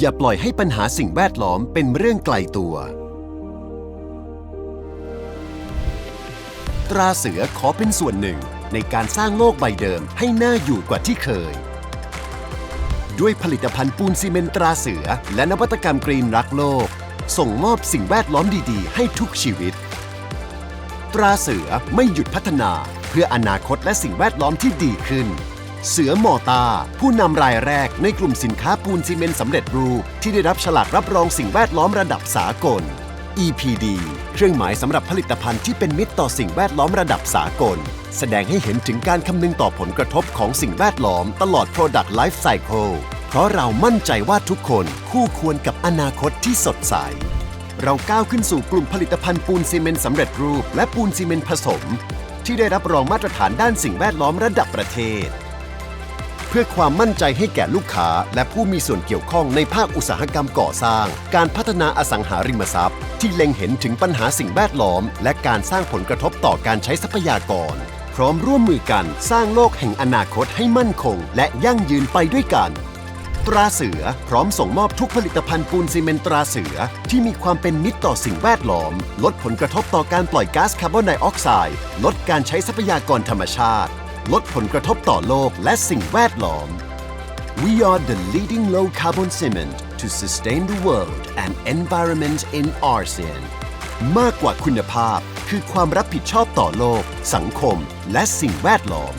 อย่าปล่อยให้ปัญหาสิ่งแวดล้อมเป็นเรื่องไกลตัว ตราเสือขอเป็นส่วนหนึ่งในการสร้างโลกใบเดิมให้น่าอยู่กว่าที่เคย ด้วยผลิตภัณฑ์ปูนซีเมนต์ตราเสือ และนวัตกรรมกรีนรักโลก ส่งมอบสิ่งแวดล้อมดีๆ ให้ทุกชีวิต ตราเสือไม่หยุดพัฒนาเพื่ออนาคตและสิ่งแวดล้อมที่ดีขึ้น เสือมอตา ผู้นำรายแรกในกลุ่มสินค้าปูนซีเมนต์สำเร็จรูปที่ได้รับฉลากรับรองสิ่งแวดล้อมระดับสากล EPD เครื่องหมายสำหรับผลิตภัณฑ์ที่เป็นมิตรต่อสิ่งแวดล้อมระดับสากล แสดงให้เห็นถึงการคำนึงต่อผลกระทบของสิ่งแวดล้อมตลอด Product Life Cycle เพราะเรามั่นใจว่าทุกคนคู่ควรกับอนาคตที่สดใส เราก้าวขึ้นสู่กลุ่มผลิตภัณฑ์ปูนซีเมนต์สำเร็จรูป และปูนซีเมนต์ผสม ที่ได้รับรองมาตรฐานด้านสิ่งแวดล้อมระดับประเทศ พื่อความมั่นใจให้แก่ลูกค้า และผู้มีส่วนเกี่ยวข้องในภาคอุตสาหกรรมก่อสร้าง การพัฒนาอสังหาริมทรัพย์ ที่เล็งเห็นถึงปัญหาสิ่งแวดล้อม และการสร้างผลกระทบต่อการใช้ทรัพยากร พร้อมร่วมมือกันสร้างโลกแห่งอนาคตให้มั่นคง และยั่งยืนไปด้วยกัน ตราเสือพร้อมส่งมอบทุกผลิตภัณฑ์ปูนซีเมนต์ตราเสือ ที่มีความเป็นมิตรต่อสิ่งแวดล้อม ลดผลกระทบต่อการปล่อยก๊าซคาร์บอนไดออกไซด์ลดการใช้ทรัพยากรธรรมชาติ ลดผลกระทบต่อโลกและสิ่งแวดล้อม We are the leading low carbon cement to sustain the world and environment in ASEAN มากกว่าคุณภาพคือความรับผิดชอบต่อโลก สังคม และสิ่งแวดล้อม